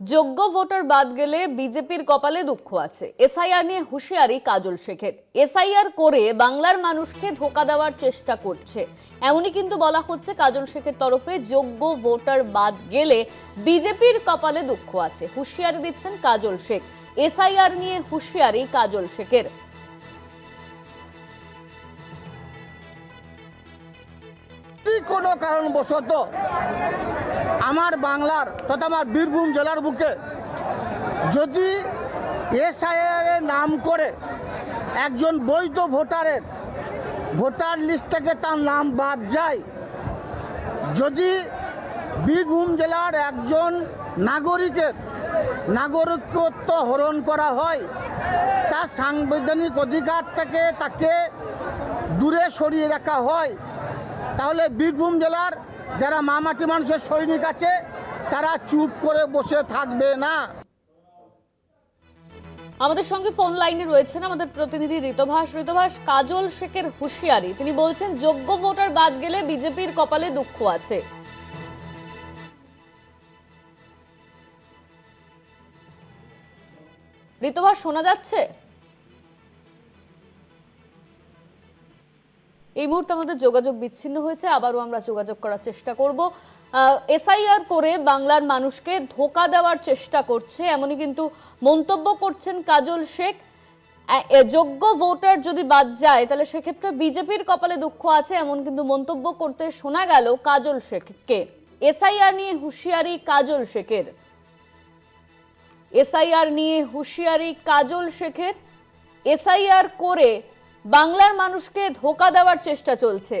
যোগ্য ভোটার বাদ গেলে বিজেপির কপালে দুঃখ আছে। এসআইআর নিয়ে হুঁশিয়ারি কাজল শেখের। এসআইআর করে বাংলার মানুষকে ধোকা দেওয়ার চেষ্টা করছে। এমনই কিন্তু বলা হচ্ছে কাজল শেখের তরফে যোগ্য ভোটার বাদ গেলে বিজেপির কপালে দুঃখ আছে। হুঁশিয়ারি দিচ্ছেন কাজল শেখ। এসআইআর নিয়ে হুঁশিয়ারি কাজল শেখের। কোনো কারণবশত আমার বাংলার তথা আমার বীরভূম জেলার বুকে যদি এসআইআর নাম করে একজন বৈধ ভোটারের ভোটার লিস্ট থেকে তার নাম বাদ যায়, যদি বীরভূম জেলার একজন নাগরিকের নাগরিকত্ব হরণ করা হয়, তার সাংবিধানিক অধিকার থেকে তাকে দূরে সরিয়ে রাখা হয় তাহলে বীরভূম জেলার যারা মামাটি মানুষের সৈনিক আছে, তারা চুপ করে বসে থাকবে না। আমাদের সঙ্গে ফোন লাইনে রয়েছেন আমাদের প্রতিনিধি ঋতভাস। ঋতভাস, কাজল শেখের হুঁশিয়ারি। তিনি বলছেন, যোগ্য ভোটার বাদ গেলে বিজেপির কপালে দুঃখ আছে। ঋতভাস, শোনা যাচ্ছে? এই মুহূর্তে আমাদের যোগাযোগ বিচ্ছিন্ন হয়েছে, আবারও আমরা যোগাযোগ করার চেষ্টা করব। এসআইআর করে বাংলার মানুষকে ধোকা দেওয়ার চেষ্টা করছে, এমনই কিন্তু মন্তব্য করছেন কাজল শেখ। যোগ্য ভোটার যদি বাদ যায়, তাহলে সেক্ষেত্রে বিজেপির কপালে দুঃখ আছে, এমন কিন্তু মন্তব্য করতে শোনা গেল কাজল শেখকে। এসআইআর নিয়ে হুঁশিয়ারি কাজল শেখের। এসআইআর নিয়ে হুঁশিয়ারি কাজল শেখের। এসআইআর করে বাংলার মানুষকে ধোকা দেওয়ার চেষ্টা চলছে।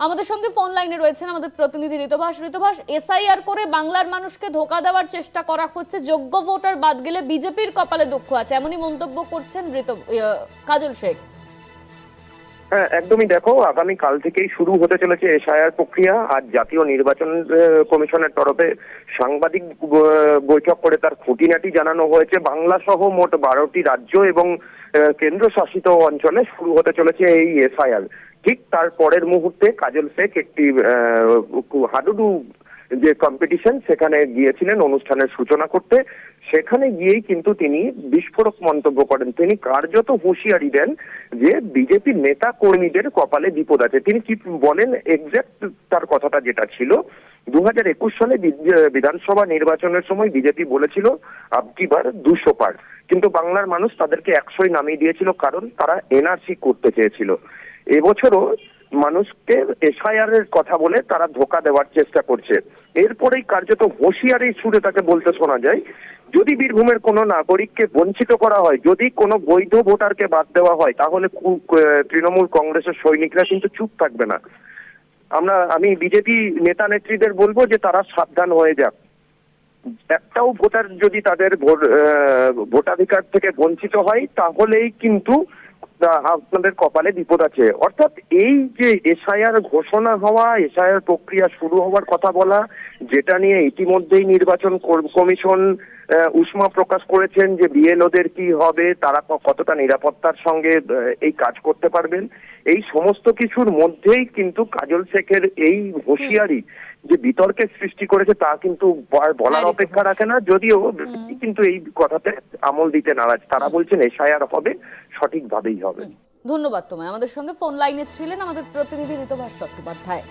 আমাদের সঙ্গে ফোন লাইনে রয়েছেন আমাদের প্রতিনিধি ঋতভাস। ঋতভাস এসআইআর করে বাংলার মানুষকে ধোকা দেওয়ার চেষ্টা করা হচ্ছে যোগ্য ভোটার বাদ গেলে বিজেপির কপালে দুঃখ আছে এমনই মন্তব্য করছেন ইয়ে, কাজল শেখ। হ্যাঁ একদমই দেখো, আগামী কাল থেকেই শুরু হতে চলেছে এসআইআর প্রক্রিয়া, আর জাতীয় নির্বাচন কমিশনের তরফে সাংবাদিক বৈঠক করে তার খুঁটিনাটি জানানো হয়েছে। বাংলা সহ মোট বারোটি রাজ্য এবং কেন্দ্রশাসিত অঞ্চলে শুরু হতে চলেছে এই এসআইআর। ঠিক তার পরের মুহূর্তে কাজল শেখ একটি হাডুডু যে কম্পিটিশন সেখানে গিয়েছিলেন অনুষ্ঠানের সূচনা করতে। সেখানে গিয়েই কিন্তু তিনি বিস্ফোরক মন্তব্য করেন। তিনি কার্যত হুঁশিয়ারি দেন যে বিজেপি নেতা কর্মীদের কপালে বিপদ আছে। তিনি কি বলেন এক্সাক্ট তার কথাটা যেটা ছিল? দু হাজার একুশ সালে বিধানসভা নির্বাচনের সময় বিজেপি বলেছিল আবকিবার দুশো পার। কিন্তু বাংলার মানুষ তাদেরকে একশোই নামিয়ে দিয়েছিল, কারণ তারা এনআরসি করতে চেয়েছিল। এবছরও মানুষকে এসআইআর এর কথা বলে তারা ধোকা দেওয়ার চেষ্টা করছে। এরপরেই কার্যত হুঁশিয়ারি সুরে তাকে বলতে শোনা যায়, যদি বীরভূমের কোনো নাগরিককে বঞ্চিত করা হয়, যদি কোনো বৈধ ভোটারকে বাদ দেওয়া হয়, তাহলে তৃণমূল কংগ্রেসের সৈনিকরা কিন্তু চুপ থাকবে না। আমরা, আমি বিজেপি নেতা নেত্রীদের বলব যে তারা সাবধান হয়ে যাক। একটাও ভোটার যদি তাদের ভোট- ভোটাধিকার থেকে বঞ্চিত হয়, তাহলেই কিন্তু আপনাদের কপালে বিপদ আছে। অর্থাৎ এই যে এসআইআর ঘোষণা হওয়া, এসআইআর প্রক্রিয়া শুরু হওয়ার কথা বলা, যেটা নিয়ে ইতিমধ্যেই নির্বাচন কমিশন উষ্মা প্রকাশ করেছেন যে বিএলওদের কি হবে তারা কতটা নিরাপত্তার সঙ্গে এই কাজ করতে পারবেন। এই সমস্ত কিছুর মধ্যেই কিন্তু কাজল শেখের এই হুঁশিয়ারি যে বিতর্কের সৃষ্টি করেছে তা কিন্তু বলার হ্যাঁ, অপেক্ষা রাখে না। যদিও কিন্তু এই কথাতে আমল দিতে নারাজ। তারা বলছেন এসআইআর হবে সঠিকভাবেই হবে। ধন্যবাদ তোমায়। আমাদের সঙ্গে ফোন লাইনে ছিলেন আমাদের প্রতিনিধি ঋতভাস চট্টোপাধ্যায়।